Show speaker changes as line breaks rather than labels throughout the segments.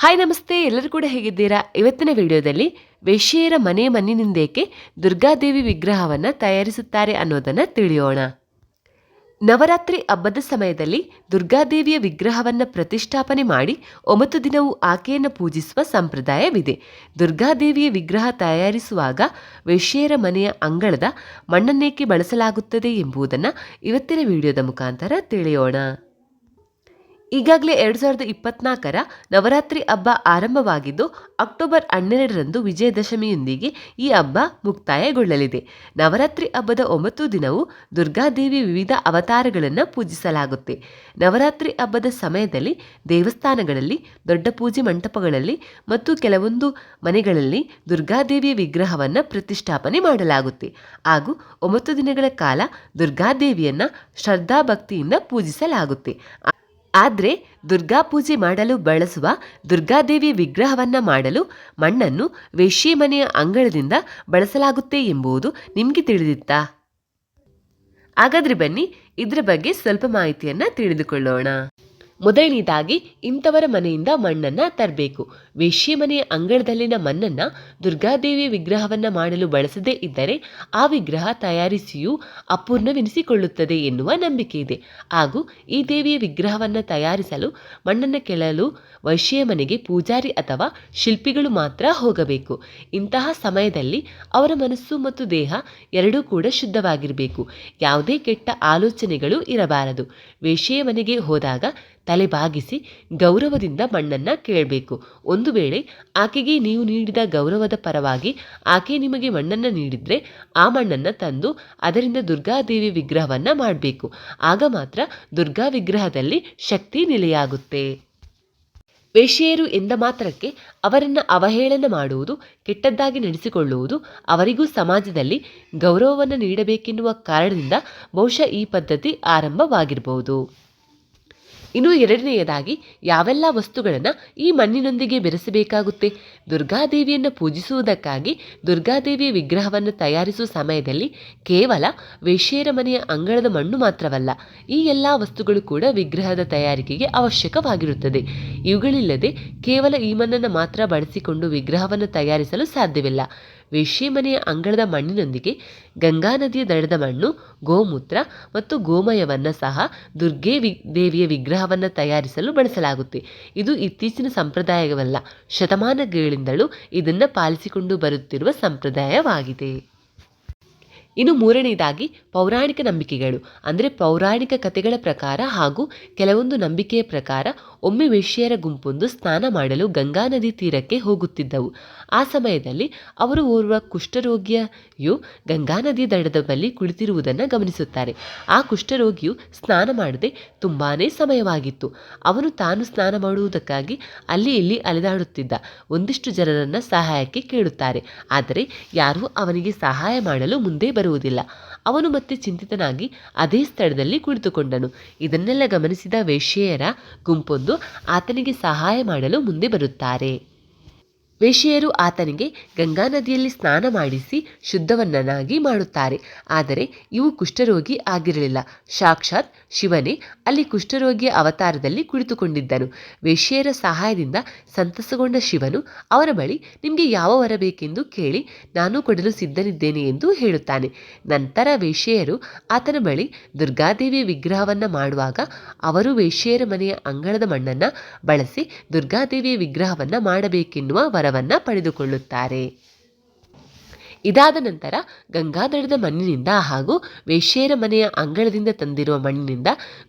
Hi ನಮಸ್ತೆ. ಎಲ್ಲರೂ ಕೂಡ ಹೇಗಿದ್ದೀರಾ? ಇವತ್ತಿನ ವಿಡಿಯೋದಲ್ಲಿ ವೇಶ್ಯೆಯರ ಮನೆ ಮಣ್ಣಿನಿಂದೇಕೆ ದುರ್ಗಾದೇವಿ ವಿಗ್ರಹವನ್ನು ತಯಾರಿಸುತ್ತಾರೆ ಅನ್ನೋದನ್ನು ತಿಳಿಯೋಣ. ನವರಾತ್ರಿ ಹಬ್ಬದ ಸಮಯದಲ್ಲಿ ದುರ್ಗಾದೇವಿಯ ವಿಗ್ರಹವನ್ನು ಪ್ರತಿಷ್ಠಾಪನೆ ಮಾಡಿ ಒಂಬತ್ತು ದಿನವೂ ಆಕೆಯನ್ನು ಪೂಜಿಸುವ ಸಂಪ್ರದಾಯವಿದೆ. ದುರ್ಗಾದೇವಿಯ ವಿಗ್ರಹ ತಯಾರಿಸುವಾಗ ವೇಶ್ಯೆಯರ ಮನೆಯ ಅಂಗಳದ ಮಣ್ಣನ್ನೇಕೆ ಬಳಸಲಾಗುತ್ತದೆ ಎಂಬುದನ್ನು ಇವತ್ತಿನ ವಿಡಿಯೋದ ಮುಖಾಂತರ ತಿಳಿಯೋಣ. ಈಗಾಗಲೇ ಎರಡು ಸಾವಿರದ ಇಪ್ಪತ್ನಾಲ್ಕರ ನವರಾತ್ರಿ ಹಬ್ಬ ಆರಂಭವಾಗಿದ್ದು, ಅಕ್ಟೋಬರ್ ಹನ್ನೆರಡರಂದು ವಿಜಯದಶಮಿಯೊಂದಿಗೆ ಈ ಹಬ್ಬ ಮುಕ್ತಾಯಗೊಳ್ಳಲಿದೆ. ನವರಾತ್ರಿ ಹಬ್ಬದ ಒಂಬತ್ತು ದಿನವೂ ದುರ್ಗಾದೇವಿ ವಿವಿಧ ಅವತಾರಗಳನ್ನು ಪೂಜಿಸಲಾಗುತ್ತೆ. ನವರಾತ್ರಿ ಹಬ್ಬದ ಸಮಯದಲ್ಲಿ ದೇವಸ್ಥಾನಗಳಲ್ಲಿ, ದೊಡ್ಡ ಪೂಜೆ ಮಂಟಪಗಳಲ್ಲಿ ಮತ್ತು ಕೆಲವೊಂದು ಮನೆಗಳಲ್ಲಿ ದುರ್ಗಾದೇವಿಯ ವಿಗ್ರಹವನ್ನು ಪ್ರತಿಷ್ಠಾಪನೆ ಮಾಡಲಾಗುತ್ತೆ. ಹಾಗೂ ಒಂಬತ್ತು ದಿನಗಳ ಕಾಲ ದುರ್ಗಾದೇವಿಯನ್ನು ಶ್ರದ್ಧಾಭಕ್ತಿಯಿಂದ ಪೂಜಿಸಲಾಗುತ್ತೆ. ಆದರೆ ದುರ್ಗಾ ಪೂಜೆ ಮಾಡಲು ಬಳಸುವ ದುರ್ಗಾದೇವಿ ವಿಗ್ರಹವನ್ನ ಮಾಡಲು ಮಣ್ಣನ್ನು ವೇಶ್ಯೆ ಮನೆಯ ಅಂಗಳದಿಂದ ಬಳಸಲಾಗುತ್ತೆ ಎಂಬುದು ನಿಮಗೆ ತಿಳಿದಿತ್ತಾ? ಹಾಗಾದ್ರೆ ಬನ್ನಿ, ಇದರ ಬಗ್ಗೆ ಸ್ವಲ್ಪ ಮಾಹಿತಿಯನ್ನು ತಿಳಿದುಕೊಳ್ಳೋಣ. ಮೊದಲನೇದಾಗಿ ಇಂಥವರ ಮನೆಯಿಂದ ಮಣ್ಣನ್ನು ತರಬೇಕು. ವೇಶ್ಯೆ ಮನೆಯ ಅಂಗಳದಲ್ಲಿನ ಮಣ್ಣನ್ನು ದುರ್ಗಾದೇವಿ ವಿಗ್ರಹವನ್ನು ಮಾಡಲು ಬಳಸದೇ ಇದ್ದರೆ ಆ ವಿಗ್ರಹ ತಯಾರಿಸಿಯೂ ಅಪೂರ್ಣವೆನಿಸಿಕೊಳ್ಳುತ್ತದೆ ಎನ್ನುವ ನಂಬಿಕೆ ಇದೆ. ಹಾಗೂ ಈ ದೇವಿಯ ವಿಗ್ರಹವನ್ನು ತಯಾರಿಸಲು, ಮಣ್ಣನ್ನು ಕೆಳಲು ವೈಶ್ಯ ಮನೆಗೆ ಪೂಜಾರಿ ಅಥವಾ ಶಿಲ್ಪಿಗಳು ಮಾತ್ರ ಹೋಗಬೇಕು. ಇಂತಹ ಸಮಯದಲ್ಲಿ ಅವರ ಮನಸ್ಸು ಮತ್ತು ದೇಹ ಎರಡೂ ಕೂಡ ಶುದ್ಧವಾಗಿರಬೇಕು. ಯಾವುದೇ ಕೆಟ್ಟ ಆಲೋಚನೆಗಳು ಇರಬಾರದು. ವೇಶ್ಯೆಯ ಮನೆಗೆ ಹೋದಾಗ ತಲೆ ಬಾಗಿಸಿ ಗೌರವದಿಂದ ಮಣ್ಣನ್ನು ಕೇಳಬೇಕು. ಒಂದು ವೇಳೆ ಆಕೆಗೆ ನೀವು ನೀಡಿದ ಗೌರವದ ಪರವಾಗಿ ಆಕೆ ನಿಮಗೆ ಮಣ್ಣನ್ನು ನೀಡಿದರೆ ಆ ಮಣ್ಣನ್ನು ತಂದು ಅದರಿಂದ ದುರ್ಗಾದೇವಿ ವಿಗ್ರಹವನ್ನು ಮಾಡಬೇಕು. ಆಗ ಮಾತ್ರ ದುರ್ಗಾ ವಿಗ್ರಹದಲ್ಲಿ ಶಕ್ತಿ ನೆಲೆಯಾಗುತ್ತೆ. ವೇಶ್ಯೆಯರು ಎಂದ ಮಾತ್ರಕ್ಕೆ ಅವರನ್ನು ಅವಹೇಳನ ಮಾಡುವುದು, ಕೆಟ್ಟದ್ದಾಗಿ ನಡೆಸಿಕೊಳ್ಳುವುದು ಅವರಿಗೂ ಸಮಾಜದಲ್ಲಿ ಗೌರವವನ್ನು ನೀಡಬೇಕೆನ್ನುವ ಕಾರಣದಿಂದ ಬಹುಶಃ ಈ ಪದ್ಧತಿ ಆರಂಭವಾಗಿರಬಹುದು ಇನ್ನು ಎರಡನೆಯದಾಗಿ ಯಾವೆಲ್ಲ ವಸ್ತುಗಳನ್ನು ಈ ಮಣ್ಣಿನೊಂದಿಗೆ ಬೆರೆಸಬೇಕಾಗುತ್ತೆ? ದುರ್ಗಾದೇವಿಯನ್ನು ಪೂಜಿಸುವುದಕ್ಕಾಗಿ ದುರ್ಗಾದೇವಿಯ ವಿಗ್ರಹವನ್ನು ತಯಾರಿಸುವ ಸಮಯದಲ್ಲಿ ಕೇವಲ ವೇಶ್ಯೆಯರ ಮನೆಯ ಅಂಗಳದ ಮಣ್ಣು ಮಾತ್ರವಲ್ಲ, ಈ ಎಲ್ಲ ವಸ್ತುಗಳು ಕೂಡ ವಿಗ್ರಹದ ತಯಾರಿಕೆಗೆ ಅವಶ್ಯಕವಾಗಿರುತ್ತದೆ. ಇವುಗಳಿಲ್ಲದೆ ಕೇವಲ ಈ ಮಣ್ಣನ್ನು ಮಾತ್ರ ಬಳಸಿಕೊಂಡು ವಿಗ್ರಹವನ್ನು ತಯಾರಿಸಲು ಸಾಧ್ಯವಿಲ್ಲ. ವೇಶ್ಯೆ ಮನೆಯ ಅಂಗಳದ ಮಣ್ಣಿನೊಂದಿಗೆ ಗಂಗಾ ನದಿಯ ದಡದ ಮಣ್ಣು, ಗೋಮೂತ್ರ ಮತ್ತು ಗೋಮಯವನ್ನು ಸಹ ದುರ್ಗೆ ವಿ, ದೇವಿಯ ವಿಗ್ರಹವನ್ನು ತಯಾರಿಸಲು ಬಳಸಲಾಗುತ್ತೆ. ಇದು ಇತ್ತೀಚಿನ ಸಂಪ್ರದಾಯವಲ್ಲ. ಶತಮಾನಗಳಿಂದಲೂ ಇದನ್ನು ಪಾಲಿಸಿಕೊಂಡು ಬರುತ್ತಿರುವ ಸಂಪ್ರದಾಯವಾಗಿದೆ. ಇನ್ನು ಮೂರನೇದಾಗಿ ಪೌರಾಣಿಕ ನಂಬಿಕೆಗಳು. ಅಂದರೆ ಪೌರಾಣಿಕ ಕಥೆಗಳ ಪ್ರಕಾರ ಹಾಗೂ ಕೆಲವೊಂದು ನಂಬಿಕೆಯ ಪ್ರಕಾರ ಒಮ್ಮೆ ವೇಶ್ಯೆಯರ ಗುಂಪೊಂದು ಸ್ನಾನ ಮಾಡಲು ಗಂಗಾ ನದಿ ತೀರಕ್ಕೆ ಹೋಗುತ್ತಿದ್ದವು. ಆ ಸಮಯದಲ್ಲಿ ಅವರು ಓರ್ವ ಕುಷ್ಠರೋಗಿಯು ಗಂಗಾ ನದಿ ದಡದ ಬಳಿ ಕುಳಿತಿರುವುದನ್ನು ಗಮನಿಸುತ್ತಾರೆ. ಆ ಕುಷ್ಠರೋಗಿಯು ಸ್ನಾನ ಮಾಡದೆ ತುಂಬಾ ಸಮಯವಾಗಿತ್ತು. ಅವನು ತಾನು ಸ್ನಾನ ಮಾಡುವುದಕ್ಕಾಗಿ ಅಲ್ಲಿ ಇಲ್ಲಿ ಅಲೆದಾಡುತ್ತಿದ್ದ. ಒಂದಿಷ್ಟು ಜನರನ್ನು ಸಹಾಯಕ್ಕೆ ಕೇಳುತ್ತಾರೆ. ಆದರೆ ಯಾರೂ ಅವನಿಗೆ ಸಹಾಯ ಮಾಡಲು ಮುಂದೆ ಬರುವುದಿಲ್ಲ. ಅವನು ಮತ್ತೆ ಚಿಂತಿತನಾಗಿ ಅದೇ ಸ್ಥಳದಲ್ಲಿ ಕುಳಿತುಕೊಂಡನು. ಇದನ್ನೆಲ್ಲ ಗಮನಿಸಿದ ವೇಶ್ಯೆಯರ ಗುಂಪೊಂದು ಆತನಿಗೆ ಸಹಾಯ ಮಾಡಲು ಮುಂದೆ ಬರುತ್ತಾರೆ. ವೇಶ್ಯೆಯರು ಆತನಿಗೆ ಗಂಗಾ ನದಿಯಲ್ಲಿ ಸ್ನಾನ ಮಾಡಿಸಿ ಶುದ್ಧವನ್ನನಾಗಿ ಮಾಡುತ್ತಾರೆ. ಆದರೆ ಇವು ಕುಷ್ಠರೋಗಿ ಆಗಿರಲಿಲ್ಲ. ಸಾಕ್ಷಾತ್ ಶಿವನೇ ಅಲ್ಲಿ ಕುಷ್ಠರೋಗಿಯ ಅವತಾರದಲ್ಲಿ ಕುಳಿತುಕೊಂಡಿದ್ದನು. ವೇಶ್ಯೆಯರ ಸಹಾಯದಿಂದ ಸಂತಸಗೊಂಡ ಶಿವನು ಅವರ ಬಳಿ, ನಿಮಗೆ ಯಾವ ವರ ಬೇಕೆಂದು ಕೇಳಿ ನಾನು ಕೊಡಲು ಸಿದ್ಧನಿದ್ದೇನೆ ಎಂದು ಹೇಳುತ್ತಾನೆ. ನಂತರ ವೇಶ್ಯೆಯರು ಆತನ ಬಳಿ ದುರ್ಗಾದೇವಿಯ ವಿಗ್ರಹವನ್ನು ಮಾಡುವಾಗ ಅವರು ವೇಶ್ಯೆಯರ ಮನೆಯ ಅಂಗಳದ ಮಣ್ಣನ್ನು ಬಳಸಿ ದುರ್ಗಾದೇವಿಯ ವಿಗ್ರಹವನ್ನು ಮಾಡಬೇಕೆನ್ನುವ ವರವನ್ನು ಪಡೆದುಕೊಳ್ಳುತ್ತಾರೆ. ಇದಾದ ನಂತರ ಗಂಗಾಧರದ ಮಣ್ಣಿನಿಂದ ಹಾಗೂ ವೇಶ್ಯೆಯರ ಮನೆಯ ಅಂಗಳದಿಂದ ತಂದಿರುವ ಮಣ್ಣಿನಿಂದ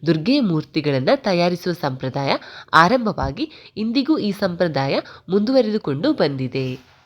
ದುರ್ಗೆ ಮೂರ್ತಿಗಳನ್ನು ತಯಾರಿಸುವ ಸಂಪ್ರದಾಯ ಆರಂಭವಾಗಿ ಇಂದಿಗೂ ಈ ಸಂಪ್ರದಾಯ ಮುಂದುವರೆದುಕೊಂಡು ಬಂದಿದೆ.